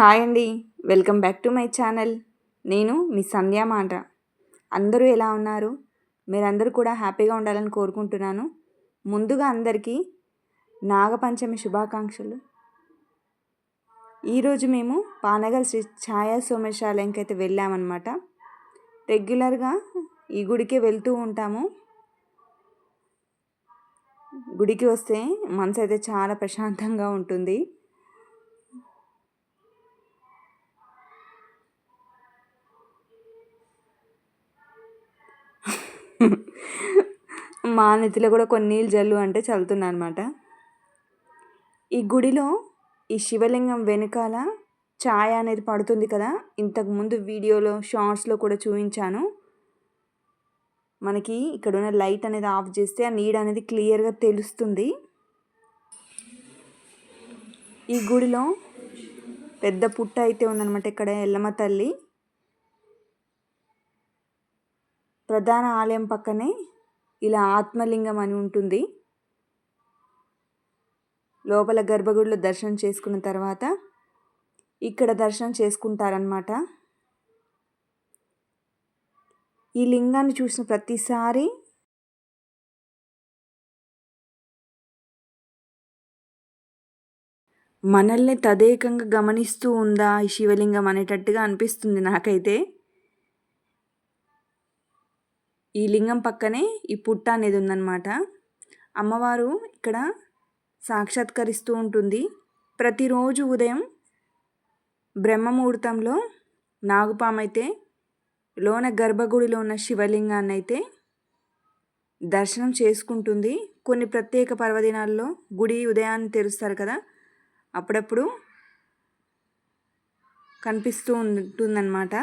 Hi అండి. Welcome back to my channel. నేను మీ సంధ్యా మాట అందరూ ఎలా ఉన్నారు? మీరందరూ కూడా హ్యాపీగా ఉండాలని కోరుకుంటున్నాను. ముందుగా అందరికీ నాగపంచమి శుభాకాంక్షలు. ఈరోజు మేము పానగల్ శ్రీ ఛాయా సోమేశాలయంకి అయితే వెళ్ళామన్నమాట. రెగ్యులర్గా ఈ గుడికే వెళ్తూ ఉంటాము. గుడికి వస్తే మనసు అయితే చాలా ప్రశాంతంగా ఉంటుంది. మా నెత్తిలో కూడా కొన్ని నీళ్ళు జల్లు అంటే చల్లుతున్నా అనమాట ఈ గుడిలో ఈ శివలింగం వెనకాల ఛాయ అనేది పడుతుంది కదా. ఇంతకుముందు వీడియోలో షార్ట్స్లో కూడా చూపించాను. మనకి ఇక్కడ ఉన్న లైట్ అనేది ఆఫ్ చేస్తే ఆ నీడ అనేది క్లియర్గా తెలుస్తుంది. ఈ గుడిలో పెద్ద పుట్ట అయితే ఉందన్నమాట ఇక్కడ ఎల్లమ్మ తల్లి. ప్రధాన ఆలయం పక్కనే ఇలా ఆత్మలింగం అని ఉంటుంది. లోపల గర్భగుడిలో దర్శనం చేసుకున్న తర్వాత ఇక్కడ దర్శనం చేసుకుంటారనమాట ఈ లింగాన్ని చూసిన ప్రతిసారి మనల్ని తదేకంగా గమనిస్తూ ఉందా ఈ శివలింగం అనేటట్టుగా అనిపిస్తుంది నాకైతే. ఈ లింగం పక్కనే ఈ పుట్ట అనేది ఉందన్నమాట. అమ్మవారు ఇక్కడ సాక్షాత్కరిస్తూ ఉంటుంది. ప్రతిరోజు ఉదయం బ్రహ్మముహూర్తంలో నాగుపామైతే లోన గర్భగుడిలో ఉన్న శివలింగాన్ని అయితే దర్శనం చేసుకుంటుంది. కొన్ని ప్రత్యేక పర్వదినాల్లో గుడి ఉదయాన్ని తెరుస్తారు కదా అప్పుడప్పుడు కనిపిస్తూ ఉంటుందన్నమాట.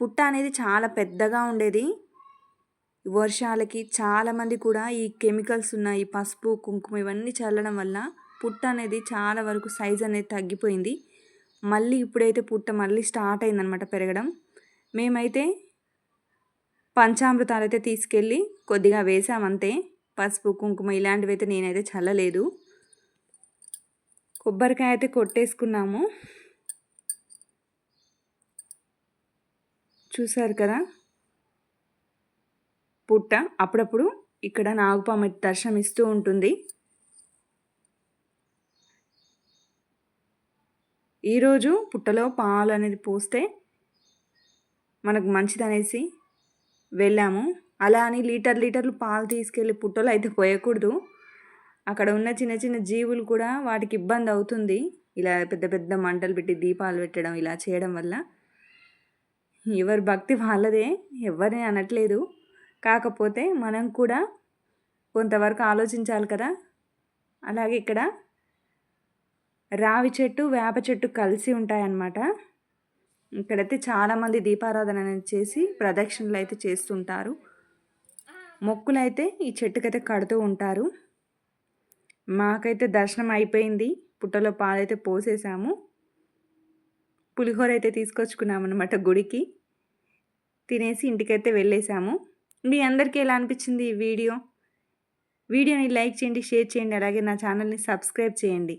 పుట్ట అనేది చాలా పెద్దగా ఉండేది. వర్షాలకి చాలామంది కూడా ఈ కెమికల్స్ ఉన్న ఈ పసుపు కుంకుమ ఇవన్నీ చల్లడం వల్ల పుట్ట అనేది చాలా వరకు సైజ్ అనేది తగ్గిపోయింది. మళ్ళీ ఇప్పుడైతే పుట్ట మళ్ళీ స్టార్ట్ అయిందనమాట పెరగడం. మేమైతే పంచామృతాలు అయితే తీసుకెళ్ళి కొద్దిగా వేసామంతే పసుపు కుంకుమ ఇలాంటివి అయితే నేనైతే చల్లలేదు. కొబ్బరికాయ అయితే కొట్టేసుకున్నాము. చూసారు కదా? పుట్ట అప్పుడప్పుడు ఇక్కడ నాగుపాము దర్శనం ఇస్తూ ఉంటుంది. ఈరోజు పుట్టలో పాలు అనేది పోస్తే మనకు మంచిది అనేసి వెళ్ళాము. అలా అని లీటర్ లీటర్లు పాలు తీసుకెళ్ళి పుట్టలో అయితే పోయకూడదు. అక్కడ ఉన్న చిన్న చిన్న జీవులు కూడా వాటికి ఇబ్బంది అవుతుంది. ఇలా పెద్ద పెద్ద మంటలు పెట్టి దీపాలు పెట్టడం ఇలా చేయడం వల్ల ఎవరి భక్తి వాళ్ళదే? ఎవరిని అనట్లేదు. కాకపోతే మనం కూడా కొంతవరకు ఆలోచించాలి కదా. అలాగే ఇక్కడ రావి చెట్టు వేప చెట్టు కలిసి ఉంటాయన్నమాట. ఇక్కడైతే చాలామంది దీపారాధన చేసి ప్రదక్షిణలు అయితే చేస్తుంటారు. మొక్కులు అయితే ఈ చెట్టుకైతే కడుతూ ఉంటారు. మాకైతే దర్శనం అయిపోయింది. పుట్టలో పాలైతే పోసేసాము. పులిహోర అయితే తీసుకొచ్చుకున్నామన్నమాట గుడికి. తినేసి ఇంటికైతే వెళ్ళేసాము. మీ అందరికీ ఎలా అనిపించింది ఈ వీడియో? వీడియోని లైక్ చేయండి షేర్ చేయండి అలాగే నా ఛానల్ని సబ్స్క్రైబ్ చేయండి.